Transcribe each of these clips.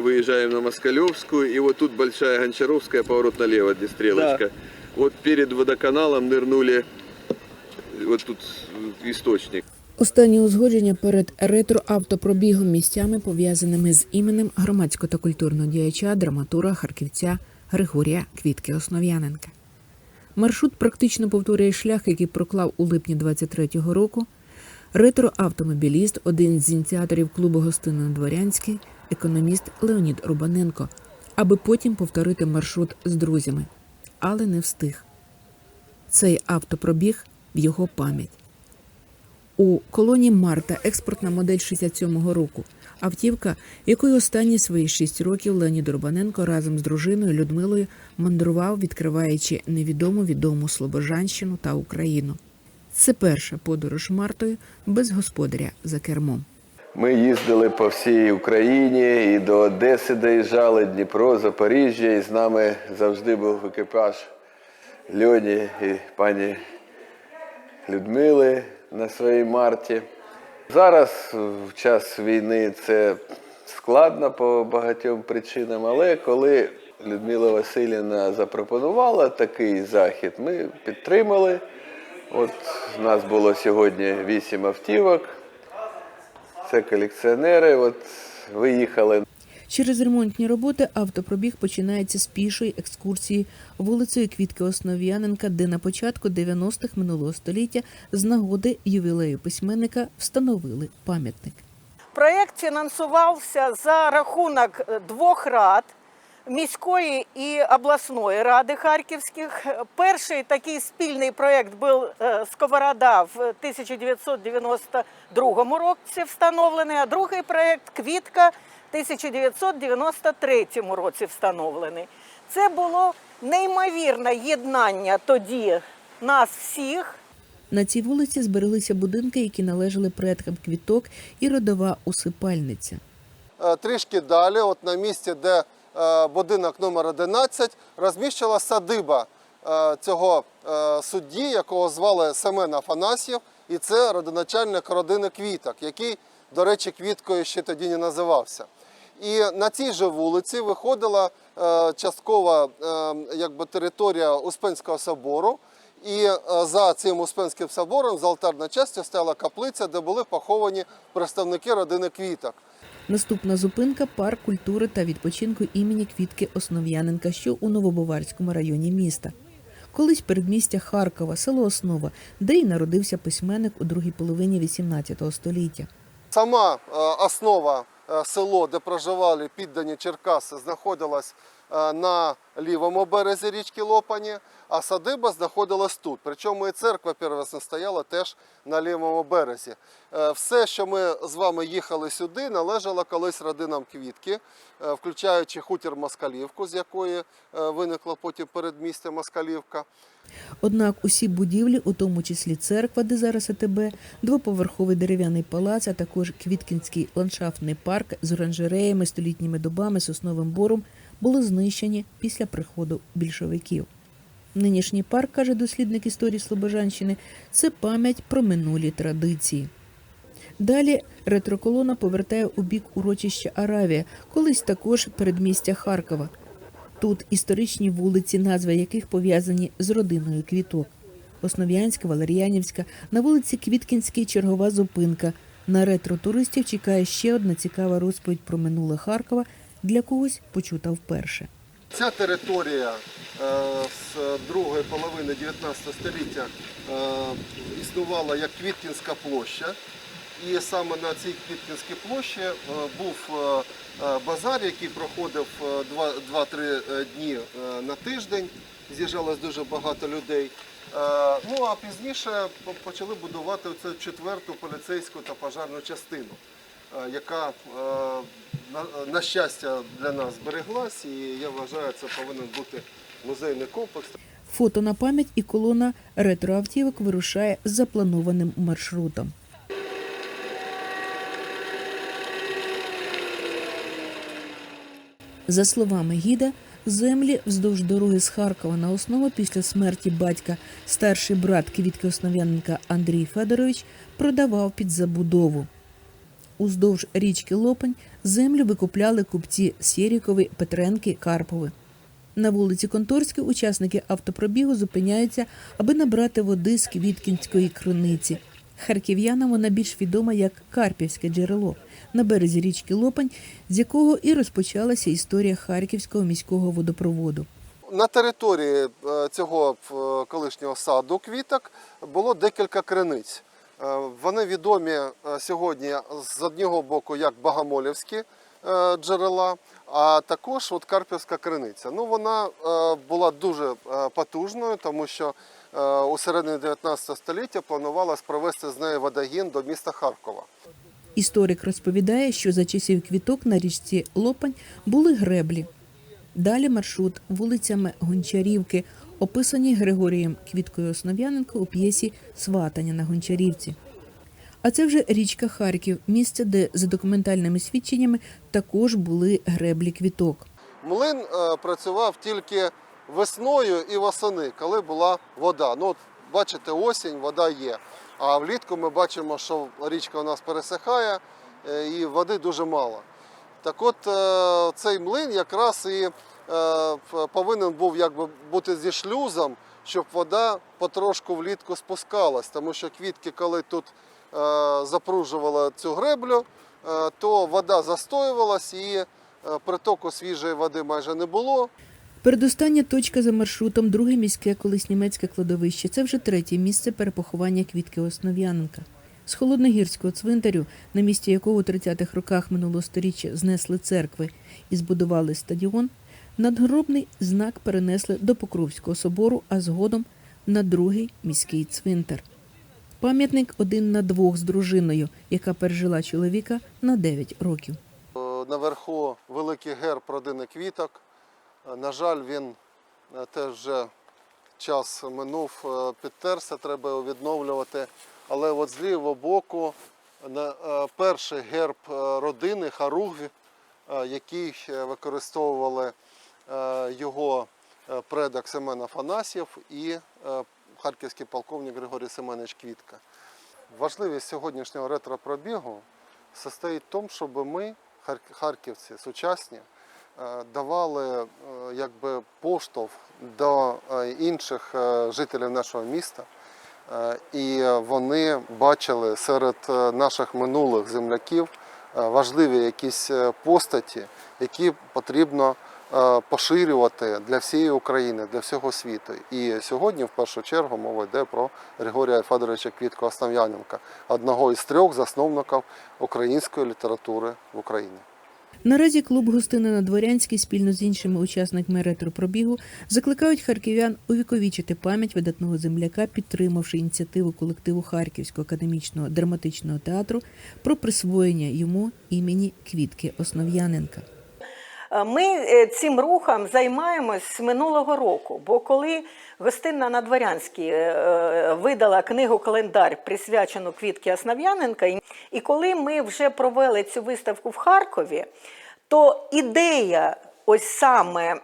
Выезжаем на Москалевскую, и вот тут Большая Гончаровская, поворот налево, где стрелочка. Вот перед водоканалом нырнули, вот тут источник. Останні узгодження перед ретро-автопробігом місцями пов'язаними з іменем громадського та культурного діяча, драматура харківця Григорія Квітки Основ'яненка. Маршрут практично повторює шлях, який проклав у липні 23-го року ретро-автомобіліст, один з ініціаторів клубу гостинно дворянський економіст Леонід Рубаненко, аби потім повторити маршрут з друзями, але не встиг. Цей автопробіг в його пам'ять. У колоні Марта експортна модель 67-го року. Автівка, якою останні свої шість років Леонід Рубаненко разом з дружиною Людмилою мандрував, відкриваючи невідому відому Слобожанщину та Україну. Це перша подорож Мартою без господаря за кермом. Ми їздили по всій Україні і до Одеси доїжджали, Дніпро, Запоріжжя, і з нами завжди був екіпаж Льоні і пані Людмили на своїй марті. Зараз в час війни це складно по багатьом причинам, але коли Людмила Васильівна запропонувала такий захід, ми підтримали. От у нас було сьогодні вісім автівок. Це колекціонери. От виїхали. Через ремонтні роботи автопробіг починається з пішої екскурсії вулицею Квітки Основ'яненка, де на початку 90-х минулого століття з нагоди ювілею письменника встановили пам'ятник. Проєкт фінансувався за рахунок двох рад міської і обласної ради Харківських. Перший такий спільний проєкт був е, Сковорода в 1992 році встановлений, а другий проєкт Квітка в 1993 році встановлений. Це було неймовірне єднання тоді нас всіх. На цій вулиці збереглися будинки, які належали предкам квіток і родова усипальниця. Е, Трішки далі, от на місці, де будинок номер 11, розміщила садиба е, цього е, судді, якого звали Семен Афанасьєв, і це родоначальник родини квіток, який, до речі, квіткою ще тоді не називався. І на цій же вулиці виходила е, часткова е, якби, територія Успенського собору. І е, за цим Успенським собором з алтарною частю стояла каплиця, де були поховані представники родини квіток. Наступна зупинка парк культури та відпочинку імені Квітки Основ'яненка, що у Новобуварському районі міста. Колись передмістя Харкова, село Основа, де й народився письменник у другій половині XVIII століття. Сама е, основа е, село, де проживали піддані Черкаси, знаходилась на лівому березі річки Лопані, а садиба знаходилась тут. Причому і церква первісна стояла теж на лівому березі. Е, Все, що ми з вами їхали сюди, належало колись родинам квітки, е, включаючи хутір Москалівку, з якої е, виникло потім передмістя Москалівка. Однак усі будівлі, у тому числі церква, де зараз АТБ, двоповерховий дерев'яний палац, а також Квіткінський ландшафтний парк з оранжереями, столітніми дубами, сосновим бором, були після приходу більшовиків. Нинішній парк, каже дослідник історії Слобожанщини, це пам'ять про минулі традиції. Далі ретроколона повертає у бік урочища Аравія, колись також передмістя Харкова. Тут історичні вулиці, назви яких пов'язані з родиною квіток. Основ'янська, Валеріанівська, на вулиці Квіткінській чергова зупинка. На ретро-туристів чекає ще одна цікава розповідь про минуле Харкова, для когось почута вперше. Ця територія е, з другої половини 19 століття е, існувала як Квіткінська площа. І саме на цій Квіткінській площі е, був базар, який проходив е, 2-3 дні на тиждень. З'їжджалось дуже багато людей. Ну а пізніше почали будувати цю четверту поліцейську та пожарну частину, яка е, на щастя для нас збереглась, і я вважаю, це повинен бути музейний комплекс. Фото на пам'ять і колона ретроавтівок вирушає запланованим маршрутом. За словами гіда, землі вздовж дороги з Харкова на основу після смерті батька старший брат Квітки Основ'яненка Андрій Федорович продавав під забудову. Уздовж річки Лопань землю викупляли купці Сєрікови, Петренки, Карпови. На вулиці Конторській учасники автопробігу зупиняються, аби набрати води з Квіткінської криниці. Харків'янам вона більш відома як Карпівське джерело на березі річки Лопань, з якого і розпочалася історія Харківського міського водопроводу. На території е, цього е, колишнього саду квіток було декілька криниць. Е, Вони відомі е, сьогодні з одного боку як Багамолівські е, джерела, а також от Карпівська криниця. Ну, вона була дуже потужною, тому що у середині 19 століття планувалось провести з неї водогін до міста Харкова. Історик розповідає, що за часів квіток на річці Лопань були греблі. Далі маршрут вулицями Гончарівки, описані Григорієм Квіткою Основ'яненко у п'єсі Сватання на Гончарівці. А це вже річка Харків, місце, де за документальними свідченнями також були греблі квіток. Млин е, працював тільки весною і восени, коли була вода. Ну, от, бачите, осінь, вода є. А влітку ми бачимо, що річка у нас пересихає е, і води дуже мало. Так от е, цей млин якраз і повинен був якби бути зі шлюзом, щоб вода потрошку влітку спускалась. Тому що квітки, коли тут е, запружували цю греблю, е, то вода застоювалась і е, притоку свіжої води майже не було. Передостання точка за маршрутом друге міське колись німецьке кладовище. Це вже третє місце перепоховання квітки Основ'яненка. З холодногірського цвинтарю, на місці якого у 30-х роках минулого сторіччя знесли церкви і збудували стадіон, надгробний знак перенесли до Покровського собору, а згодом на другий міський цвинтар. Пам'ятник один на двох з дружиною, яка пережила чоловіка на 9 років. Е, Наверху великий герб родини квіток. Е, На жаль, він е, теж вже час минув, підтерся, треба його відновлювати. Але от з лівого боку перший герб родини Харуг, е, який використовували його е, предок Семен Афанасьєв і е, харківський полковник Григорій Семенович Квітка. Важливість сьогоднішнього ретропробігу состоїть в тому, щоб ми, харківці, сучасні, е, давали якби поштовх до інших жителів нашого міста. І вони бачили серед наших минулих земляків важливі якісь постаті, які потрібно поширювати для всієї України, для всього світу. І сьогодні, в першу чергу, мова йде про Григорія Федоровича Квітко Основ'яненка, одного із трьох засновників української літератури в Україні. Наразі клуб Гостина на Дворянській спільно з іншими учасниками ретропробігу закликають харків'ян увіковічити пам'ять видатного земляка, підтримавши ініціативу колективу Харківського академічного драматичного театру про присвоєння йому імені Квітки Основ'яненка. Е, Ми е, цим рухом займаємось з минулого року, бо коли гостинна на Дворянській е, видала книгу календар, присвячену Квітки Основ'яненка, і- коли ми вже провели цю виставку в Харкові, то ідея ось саме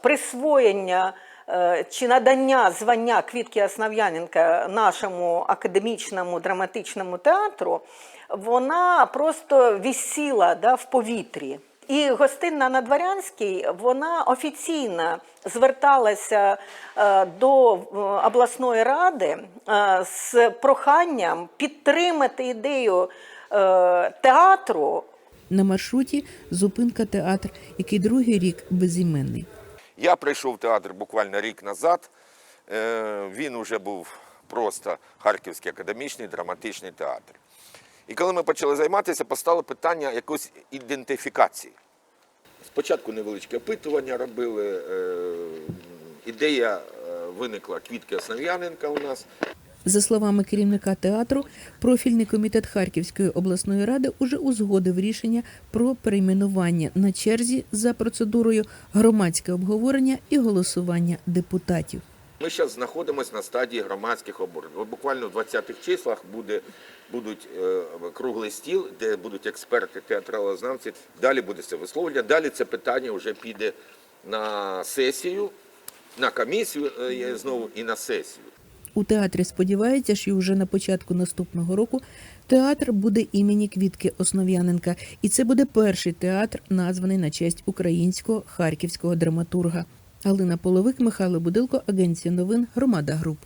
присвоєння чи надання звання Квітки Основ'яненка нашому академічному драматичному театру, вона просто вісіла да, в повітрі. І гостинна на Дворянській вона офіційно зверталася е, до е, обласної ради е, з проханням підтримати ідею театру На маршруті зупинка театр, який другий рік безіменний. Я прийшов в театр буквально рік назад. Він вже був просто Харківський академічний драматичний театр. І коли ми почали займатися, постало питання якоїсь ідентифікації. Спочатку невеличке опитування робили. е, Ідея е, виникла Квітки Основ'яненка у нас. За словами керівника театру, профільний комітет Харківської обласної ради уже узгодив рішення про перейменування на черзі за процедурою громадське обговорення і голосування депутатів. Ми зараз знаходимося на стадії громадських обговорень. От Буквально в 20-х числах буде, будуть е, круглий стіл, де будуть експерти, театралознавці. Далі буде це висловлення. Далі це питання вже піде на сесію, на комісію е, знову і на сесію. У театрі сподіваються, що вже на початку наступного року Театр буде імені Квітки Основ'яненка, і це буде перший театр, названий на честь українського харківського драматурга. Галина Половик, Михайло Будилко, Агенція новин, Громада Груп.